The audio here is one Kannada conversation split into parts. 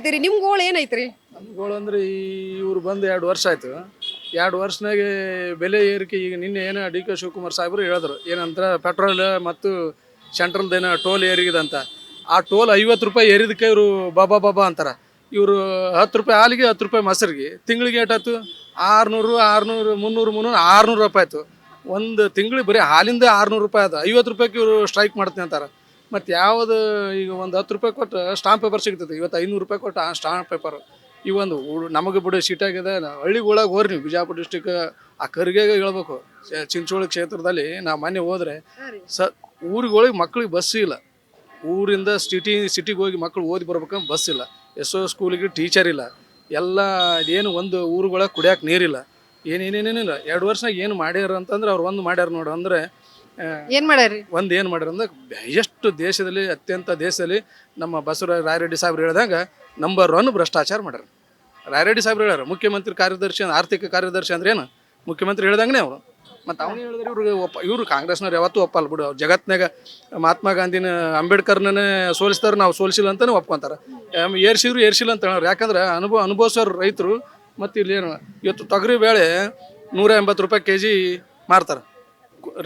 ಹೇಳ್ತೀರಿ? ನಿಮ್ ಗೋಳು ಏನೈತ್ರಿ? ಗೋಳು ಅಂದ್ರೆ ಈ ಇವ್ರು ಬಂದು ಎರಡು ವರ್ಷ ಆಯ್ತು. ಎರಡು ವರ್ಷನಾಗೆ ಬೆಲೆ ಏರಿಕೆ ಈಗ ನಿನ್ನೆ ಏನೋ ಡಿ ಕೆ ಶಿವಕುಮಾರ್ ಸಾಹೇಬರು ಹೇಳಿದ್ರು. ಏನಂದ್ರೆ ಪೆಟ್ರೋಲ್ ಮತ್ತು ಸೆಂಟ್ರಲ್ದೇನೋ ಟೋಲ್ ಏರಿಗಿದಂತ ಆ ಟೋಲ್ ಐವತ್ತು ರೂಪಾಯಿ ಏರಿದಕ್ಕೆ ಇವರು ಬಾಬಾ ಬಾಬಾ ಅಂತಾರೆ. ಇವರು ಹತ್ತು ರೂಪಾಯಿ ಹಾಲಿಗೆ ಹತ್ತು ರೂಪಾಯಿ ಮೊಸರಿಗೆ. ತಿಂಗಳಿಗೆ ಏಟಾಯ್ತು ಆರುನೂರು ಆರುನೂರು, ಮುನ್ನೂರು ಮುನ್ನೂರು, ಆರುನೂರು ರೂಪಾಯಿ ಆಯ್ತು. ಒಂದು ತಿಂಗಳಿಗೆ ಬರೀ ಹಾಲಿಂದ ಆರುನೂರು ರೂಪಾಯಿ ಅದು ಐವತ್ತು ರೂಪಾಯಿಗೆ ಇವರು ಸ್ಟ್ರೈಕ್ ಮಾಡ್ತೀನಿ ಅಂತಾರೆ. ಮತ್ತು ಯಾವುದು ಈಗ ಒಂದು ಹತ್ತು ರೂಪಾಯಿ ಕೊಟ್ಟು ಸ್ಟಾಂಪ್ ಪೇಪರ್ ಸಿಗ್ತದೆ. ಇವತ್ತು ಐನೂರು ರೂಪಾಯಿ ಕೊಟ್ಟು ಆ ಸ್ಟಾಂಪ್ ಪೇಪರ್ ಈ ಒಂದು ನಮಗೆ ಬಿಡೋ ಸೀಟಾಗಿದೆ ಹಳ್ಳಿಗೊಳಗೆ ಹೋರಿ ನೀವು ಬಿಜಾಪುರ ಡಿಸ್ಟಿಕ್ ಆ ಕರ್ಗೆಗೆ ಹೇಳ್ಬೇಕು. ಚಿಂಚೋಳಿ ಕ್ಷೇತ್ರದಲ್ಲಿ ನಾವು ಮನೆ ಹೋದರೆ ಸ ಊರುಗಳಿಗೆ ಮಕ್ಳಿಗೆ ಬಸ್ ಇಲ್ಲ. ಊರಿಂದ ಸಿಟಿ ಸಿಟಿಗೆ ಹೋಗಿ ಮಕ್ಕಳು ಓದಿ ಬರ್ಬೇಕಂದ್ರೆ ಬಸ್ ಇಲ್ಲ. ಎಸ್ ಓ ಸ್ಕೂಲಿಗೆ ಟೀಚರ್ ಇಲ್ಲ. ಎಲ್ಲ ಏನು ಒಂದು ಊರುಗಳಿಗೆ ಕುಡಿಯೋಕೆ ನೀರಿಲ್ಲ. ಏನೇನೇನೇನಿಲ್ಲ ಎರಡು ವರ್ಷ ಏನು ಮಾಡ್ಯಾರ ಅಂತಂದ್ರೆ ಅವ್ರು ಒಂದು ಮಾಡ್ಯಾರ ನೋಡು. ಅಂದರೆ ಏನ್ ಮಾಡ್ಯಾರಿ? ಒಂದು ಏನು ಮಾಡ್ಯಾರ ಅಂದ್ರೆ ಎಷ್ಟು ದೇಶದಲ್ಲಿ ಅತ್ಯಂತ ದೇಶದಲ್ಲಿ ನಮ್ಮ ಬಸವರಾಜ ರಾಯರೆಡ್ಡಿ ಸಾಹೇಬ್ರು ಹೇಳ್ದಂಗ ನಂಬರ್ ಒನ್ ಭ್ರಷ್ಟಾಚಾರ ಮಾಡ್ಯಾರ. ರಾಯರೆಡ್ಡಿ ಸಾಹೇಬ್ರು ಹೇಳ್ಯಾರ ಮುಖ್ಯಮಂತ್ರಿ ಕಾರ್ಯದರ್ಶಿ ಆರ್ಥಿಕ ಕಾರ್ಯದರ್ಶಿ ಅಂದ್ರೆ ಏನು? ಮುಖ್ಯಮಂತ್ರಿ ಹೇಳ್ದಂಗೆ ಅವರು. ಮತ್ತು ಅವ್ನು ಹೇಳಿದ್ರೆ ಇವ್ರಿಗೆ ಒಪ್ಪ ಇವರು ಕಾಂಗ್ರೆಸ್ನವ್ರು ಯಾವತ್ತೂ ಒಪ್ಪಲ್ಲ ಬಿಡು. ಅವ್ರು ಜಗತ್ತಿನಾಗ ಮಹಾತ್ಮ ಗಾಂಧಿನ ಅಂಬೇಡ್ಕರ್ನೇ ಸೋಲಿಸ್ತಾರೆ ನಾವು ಸೋಲಿಸಿಲ್ಲ ಅಂತಲೇ ಒಪ್ಕೊಂತಾರೆ. ಏರ್ಸಿದ್ರು ಏರ್ಸಿಲ್ಲ ಅಂತ ಹೇಳೋರು. ಯಾಕಂದ್ರೆ ಅನುಭವ ಅನುಭವಿಸೋರು ರೈತರು ಮತ್ತು ಇಲ್ಲಿ ಏನು ಇವತ್ತು ತೊಗರಿ ಬೇಳೆ ನೂರ ಎಂಬತ್ತು ರೂಪಾಯಿ ಕೆ ಜಿ ಮಾರ್ತಾರೆ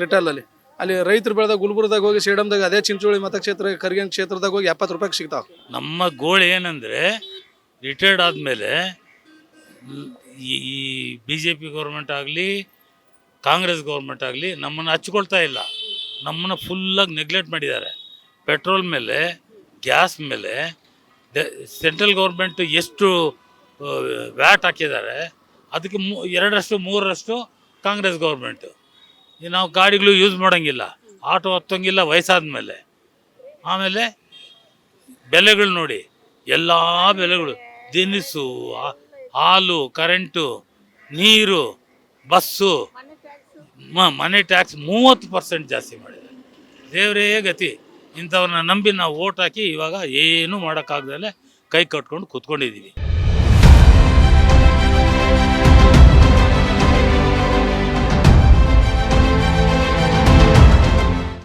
ರಿಟೇಲಲ್ಲಿ. ಅಲ್ಲಿ ರೈತರು ಬೆಳೆದ ಗುಲ್ಬರ್ದಾಗ ಹೋಗಿ ಸೇಡಮ್ದಾಗ ಅದೇ ಚಿಂಚೋಳಿ ಮತಕ್ಷೇತ್ರ ಕರ್ಗನ್ ಕ್ಷೇತ್ರದಾಗ ಹೋಗಿ ಎಪ್ಪತ್ತು ರೂಪಾಯಿಗೆ ಸಿಗ್ತಾವೆ. ನಮ್ಮ ಗೋಳು ಏನಂದರೆ ರಿಟೈರ್ಡ್ ಆದಮೇಲೆ ಈ ಬಿ ಜೆ ಪಿ ಗೌರ್ಮೆಂಟ್ ಆಗಲಿ, ಕಾಂಗ್ರೆಸ್ ಗೌರ್ಮೆಂಟ್ ಆಗಲಿ ನಮ್ಮನ್ನು ಹಚ್ಕೊಳ್ತಾ ಇಲ್ಲ. ನಮ್ಮನ್ನು ಫುಲ್ಲಾಗಿ ನೆಗ್ಲೆಕ್ಟ್ ಮಾಡಿದ್ದಾರೆ. ಪೆಟ್ರೋಲ್ ಮೇಲೆ ಗ್ಯಾಸ್ ಮೇಲೆ ಸೆಂಟ್ರಲ್ ಗೌರ್ಮೆಂಟ್ ಎಷ್ಟು ವ್ಯಾಟ್ ಹಾಕಿದ್ದಾರೆ, ಅದಕ್ಕೆ ಮೂ, ಎರಡರಷ್ಟು, ಮೂರರಷ್ಟು ಕಾಂಗ್ರೆಸ್ ಗೌರ್ಮೆಂಟು ನಾವು ಗಾಡಿಗಳು ಯೂಸ್ ಮಾಡೋಂಗಿಲ್ಲ. ಆಟೋ ಹತ್ತೋಂಗಿಲ್ಲ ವಯಸ್ಸಾದ ಮೇಲೆ ಆಮೇಲೆ ಬೆಲೆಗಳು ನೋಡಿ. ಎಲ್ಲ ಬೆಲೆಗಳು. ದಿನಸು ಹಾಲು ಕರೆಂಟು ನೀರು, ಬಸ್ಸು ಮನೆ ಟ್ಯಾಕ್ಸ್ ಮೂವತ್ತು ಪರ್ಸೆಂಟ್ ಜಾಸ್ತಿ ಮಾಡಿದೆ ದೇವರೇ ಗತಿ. ಇಂಥವ್ರನ್ನ ನಂಬಿ ನಾವು ಓಟ್ ಹಾಕಿ ಇವಾಗ ಏನೂ ಮಾಡೋಕ್ಕಾಗ್ದಲೇ ಕೈ ಕಟ್ಕೊಂಡು ಕೂತ್ಕೊಂಡಿದ್ದೀವಿ.